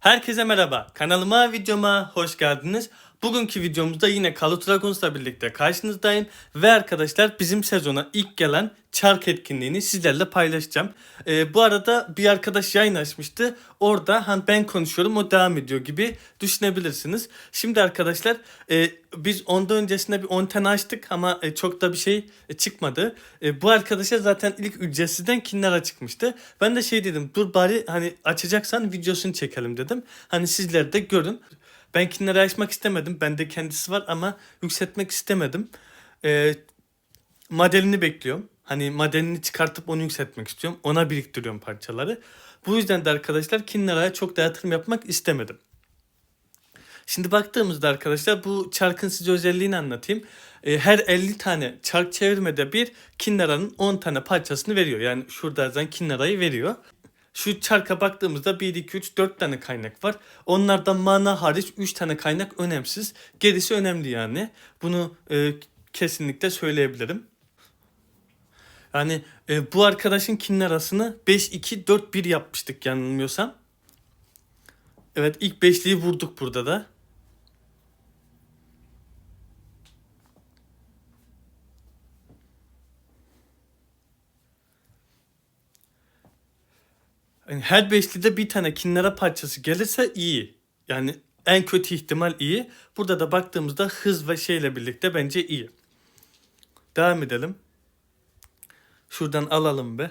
Herkese merhaba. Kanalıma, videoma hoş geldiniz. Bugünkü videomuzda yine Call Dragons'la birlikte karşınızdayım. Ve arkadaşlar bizim sezona ilk gelen çark etkinliğini sizlerle paylaşacağım. Ee, bu arada bir arkadaş yayın açmıştı. Orada hani ben konuşuyorum o devam ediyor gibi düşünebilirsiniz. Şimdi arkadaşlar e, biz ondan öncesinde bir 10 tane açtık ama e, çok da bir şey e, çıkmadı. E, bu arkadaşa zaten ilk ücretsizden kinlere çıkmıştı. Ben de şey dedim dur bari hani açacaksan videosunu çekelim dedim. Hani sizler de görün. Ben kinleri açmak istemedim. Bende kendisi var ama yükseltmek istemedim. E, modelini bekliyorum. Hani modelini çıkartıp onu yükseltmek istiyorum. Ona biriktiriyorum parçaları. Bu yüzden de arkadaşlar kinleraya çok da yatırım yapmak istemedim. Şimdi baktığımızda arkadaşlar bu çarkın size özelliğini anlatayım. E, her 50 tane çark çevirmede bir kinneranın 10 tane parçasını veriyor. Yani şurada yazan kinnerayı veriyor. Şu çarka baktığımızda 1, 2, 3, 4 tane kaynak var. Onlardan mana hariç 3 tane kaynak önemsiz. Gerisi önemli yani. Bunu e, kesinlikle söyleyebilirim. Yani e, bu arkadaşın kinnerasını 5-2-4-1 yapmıştık yanılmıyorsam. Evet ilk beşliği vurduk burada da. Yani her beşlide bir tane kinlere parçası gelirse iyi. Yani en kötü ihtimal iyi. Burada da baktığımızda hız ve şeyle birlikte bence iyi. Devam edelim. Şuradan alalım be.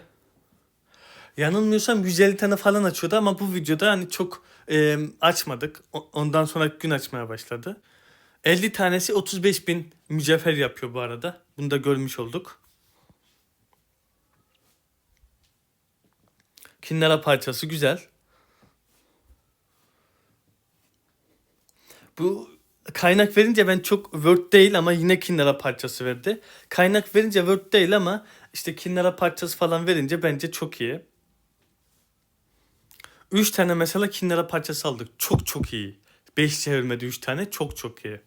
Yanılmıyorsam 150 tane falan açıyordu ama bu videoda hani çok e, açmadık. Ondan sonra gün açmaya başladı. 50 tanesi 35 bin mücevher yapıyor bu arada. Bunu da görmüş olduk. Kinnera parçası güzel. Bu kaynak verince ben çok Word değil ama yine Kinnera parçası verdi. Kaynak verince Word değil ama işte Kinnera parçası falan verince bence çok iyi. 3 tane mesela Kinnera parçası aldık. Çok çok iyi. 5 çevirmedi 3 tane çok çok iyi.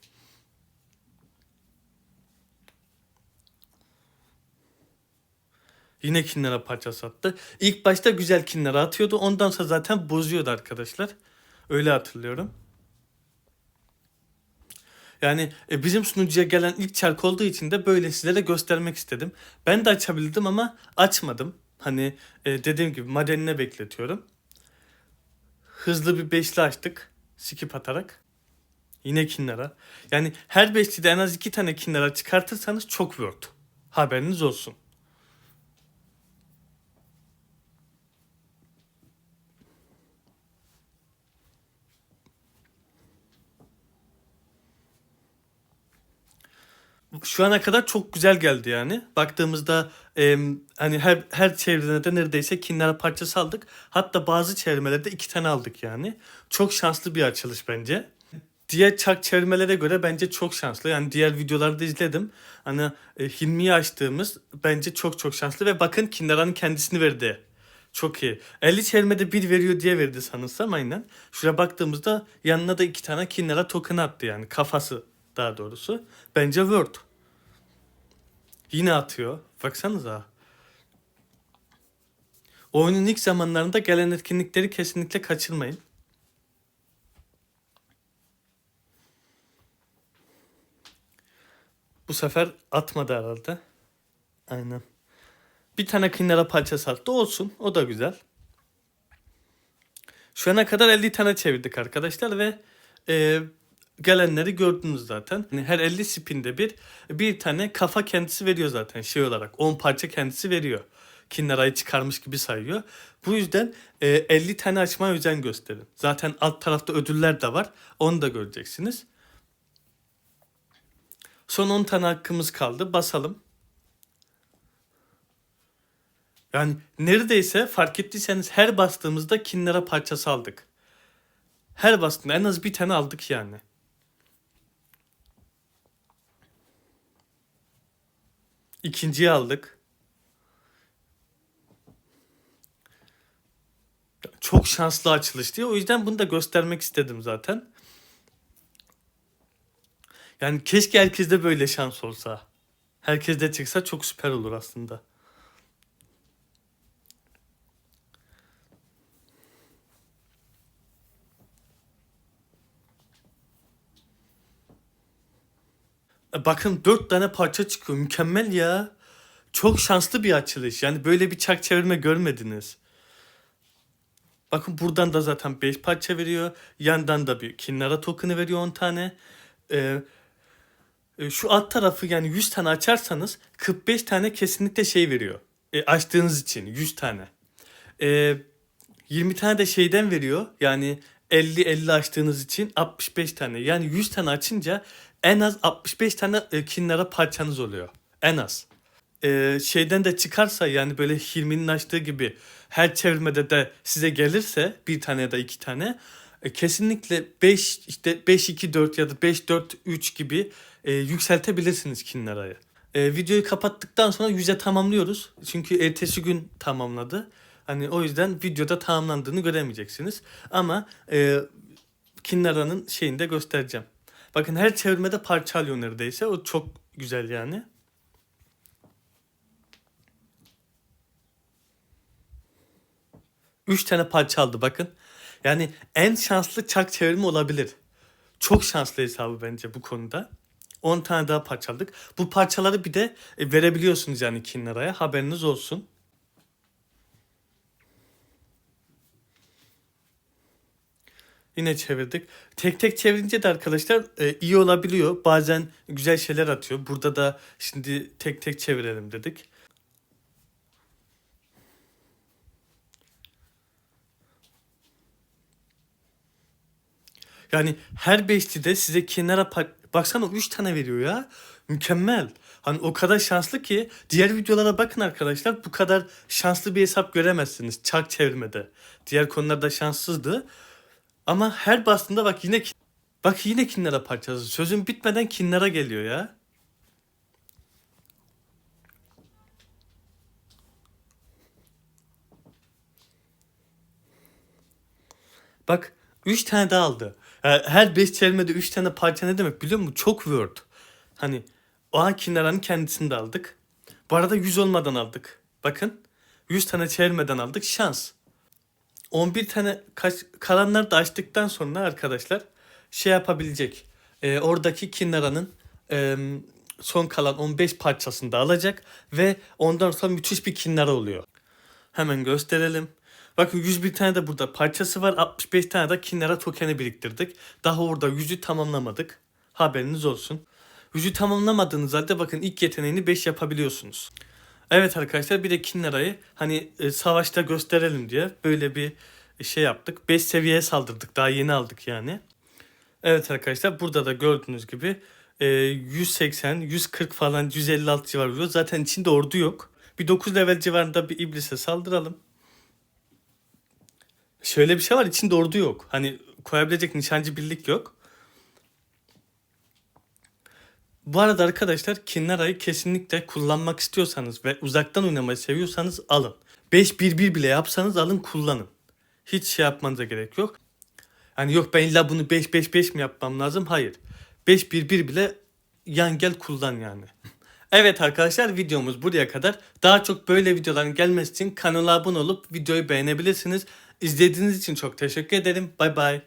Yine Kinnera parçası attı. İlk başta güzel Kinnera atıyordu. Ondan sonra zaten bozuyordu arkadaşlar. Öyle hatırlıyorum. Yani e, bizim sunucuya gelen ilk çark olduğu için de böyle sizlere göstermek istedim. Ben de açabildim ama açmadım. Hani e, dediğim gibi madenine bekletiyorum. Hızlı bir beşli açtık. Skip atarak. Yine kinlera. Yani her beşlide en az iki tane kinlera çıkartırsanız çok word. Haberiniz olsun. Şu ana kadar çok güzel geldi yani. Baktığımızda e, hani her her çevrede de neredeyse kinler parçası aldık. Hatta bazı çevirmelerde iki tane aldık yani. Çok şanslı bir açılış bence. Diğer çark çevirmelere göre bence çok şanslı. Yani diğer videolarda izledim. Hani e, Hilmi'yi açtığımız bence çok çok şanslı ve bakın Kindera'nın kendisini verdi. Çok iyi. 50 çevirmede bir veriyor diye verdi sanırsam aynen. Şuraya baktığımızda yanına da iki tane Kindera token attı yani. Kafası daha doğrusu. Bence Word. Yine atıyor. Baksanıza. Oyunun ilk zamanlarında gelen etkinlikleri kesinlikle kaçırmayın. Bu sefer atmadı herhalde. Aynen. Bir tane Kindera parçası attı. Olsun. O da güzel. Şu ana kadar 50 tane çevirdik arkadaşlar ve e, gelenleri gördünüz zaten. Yani her 50 spinde bir bir tane kafa kendisi veriyor zaten şey olarak. 10 parça kendisi veriyor. Kindera'yı çıkarmış gibi sayıyor. Bu yüzden e, 50 tane açmaya özen gösterin. Zaten alt tarafta ödüller de var. Onu da göreceksiniz. Son 10 tane hakkımız kaldı. Basalım. Yani neredeyse fark ettiyseniz her bastığımızda Kinnera parçası aldık. Her bastığında en az bir tane aldık yani. İkinciyi aldık. Çok şanslı açılış diye. O yüzden bunu da göstermek istedim zaten. Yani keşke herkeste böyle şans olsa. Herkes de çıksa çok süper olur aslında. Bakın dört tane parça çıkıyor. Mükemmel ya. Çok şanslı bir açılış. Yani böyle bir çark çevirme görmediniz. Bakın buradan da zaten 5 parça veriyor. Yandan da bir Kinnara token'ı veriyor 10 tane. Ee, e, şu alt tarafı yani 100 tane açarsanız 45 tane kesinlikle şey veriyor. E, açtığınız için 100 tane. E, 20 tane de şeyden veriyor. Yani 50-50 açtığınız için 65 tane. Yani 100 tane açınca en az 65 tane e, Kinnara parçanız oluyor. En az e, şeyden de çıkarsa yani böyle Hilmi'nin açtığı gibi her çevirmede de size gelirse bir tane ya da iki tane e, kesinlikle 5 işte 5 2 4 ya da 5 4 3 gibi e, yükseltebilirsiniz Kinnara'yı. E, videoyu kapattıktan sonra yüze tamamlıyoruz. Çünkü ertesi gün tamamladı. Hani o yüzden videoda tamamlandığını göremeyeceksiniz. Ama e, Kinnara'nın şeyini de göstereceğim. Bakın her çevirmede parça alıyor neredeyse. O çok güzel yani. Üç tane parça aldı bakın. Yani en şanslı çark çevirme olabilir. Çok şanslı hesabı bence bu konuda. 10 tane daha parça aldık. Bu parçaları bir de e, verebiliyorsunuz yani Kinnara'ya. Haberiniz olsun. Yine çevirdik. Tek tek çevirince de arkadaşlar e, iyi olabiliyor. Bazen güzel şeyler atıyor. Burada da şimdi tek tek çevirelim dedik. Yani her beşlide size kenara baksana 3 tane veriyor ya. Mükemmel. Hani o kadar şanslı ki diğer videolara bakın arkadaşlar bu kadar şanslı bir hesap göremezsiniz çark çevirmede. Diğer konularda şanssızdı. Ama her bastığında bak yine bak yine kinlere parçası. Sözüm bitmeden kinlere geliyor ya. Bak 3 tane daha aldı. Her- Her 5 çevirmede 3 tane parça ne demek biliyor musun? Çok word. Hani o an Kinara'nın kendisini de aldık. Bu arada 100 olmadan aldık. Bakın 100 tane çevirmeden aldık. Şans. 11 tane kaç, kalanları da açtıktan sonra arkadaşlar şey yapabilecek. Ee, oradaki Kinara'nın e, son kalan 15 parçasını da alacak ve ondan sonra müthiş bir Kinara oluyor. Hemen gösterelim. Bakın 101 tane de burada parçası var. 65 tane de Kinara tokeni biriktirdik. Daha orada yüzü tamamlamadık. Haberiniz olsun. Yüzü tamamlamadığınız halde bakın ilk yeteneğini 5 yapabiliyorsunuz. Evet arkadaşlar bir de Kinnara'yı hani e, savaşta gösterelim diye böyle bir şey yaptık. 5 seviyeye saldırdık. Daha yeni aldık yani. Evet arkadaşlar burada da gördüğünüz gibi e, 180, 140 falan 156 civar vuruyor. Zaten içinde ordu yok. Bir 9 level civarında bir iblise saldıralım. Şöyle bir şey var içinde ordu yok. Hani koyabilecek nişancı birlik yok. Bu arada arkadaşlar Kinnara'yı kesinlikle kullanmak istiyorsanız ve uzaktan oynamayı seviyorsanız alın. 5-1-1 bile yapsanız alın kullanın. Hiç şey yapmanıza gerek yok. Hani yok ben illa bunu 5-5-5 mi yapmam lazım? Hayır. 5-1-1 bile yan gel kullan yani. Evet arkadaşlar videomuz buraya kadar. Daha çok böyle videoların gelmesi için kanala abone olup videoyu beğenebilirsiniz. İzlediğiniz için çok teşekkür ederim. Bay bay.